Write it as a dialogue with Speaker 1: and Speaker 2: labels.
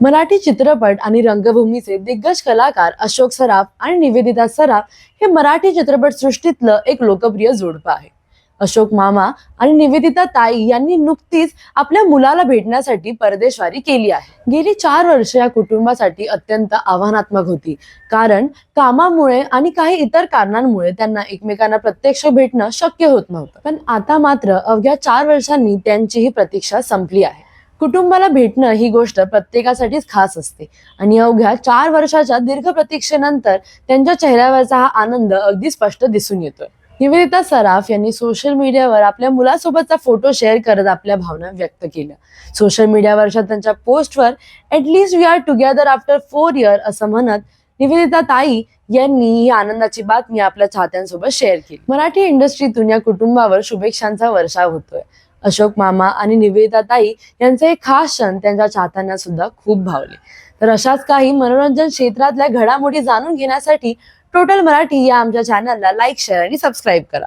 Speaker 1: मराठी चित्रपट आणि रंगभूमीचे दिग्गज कलाकार अशोक सराफ आणि निवेदिता सराफ हे मराठी चित्रपट सृष्टीतलं एक लोकप्रिय जोडपं आहे. अशोक मामा आणि निवेदिता ताई यांनी नुकतीच आपल्या मुलाला भेटण्यासाठी परदेशवारी केली आहे. गेली चार वर्ष या कुटुंबासाठी अत्यंत आव्हानात्मक होती. कारण कामामुळे आणि काही इतर कारणांमुळे त्यांना एकमेकांना प्रत्यक्ष भेटणं शक्य होत नव्हतं. पण आता मात्र अवघ्या चार वर्षांनी त्यांची ही प्रतीक्षा संपली आहे. कुटुंबाला भेटणं ही गोष्ट प्रत्येकासाठीच खास असते. आणि अवघ्या चार वर्षाच्या दीर्घ प्रतीक्षेनंतर त्यांच्या चेहऱ्यावरचा हा आनंद अगदी स्पष्ट दिसून येतोय. निवेदिता सराफ यांनी सोशल मीडियावर आपल्या मुलासोबतचा फोटो शेअर करत आपल्या भावना व्यक्त केल्या. सोशल मीडियावरच्या त्यांच्या पोस्टवर at least we are together after four year असं म्हणत निवेदिता ताई यांनी ही आनंदाची बातमी आपल्या चाहत्यांसोबत शेअर केली. मराठी इंडस्ट्रीतून या कुटुंबावर शुभेच्छांचा वर्षाव होतोय. अशोक मामा आणि निवेदाताई ताई यांचे हे खास क्षण त्यांच्या चाहत्यांना सुद्धा खूप भावले. तर अशाच काही मनोरंजन क्षेत्रातल्या घडामोडी जाणून घेण्यासाठी टोटल मराठी या आमच्या चॅनलला लाईक शेअर आणि सबस्क्राईब करा.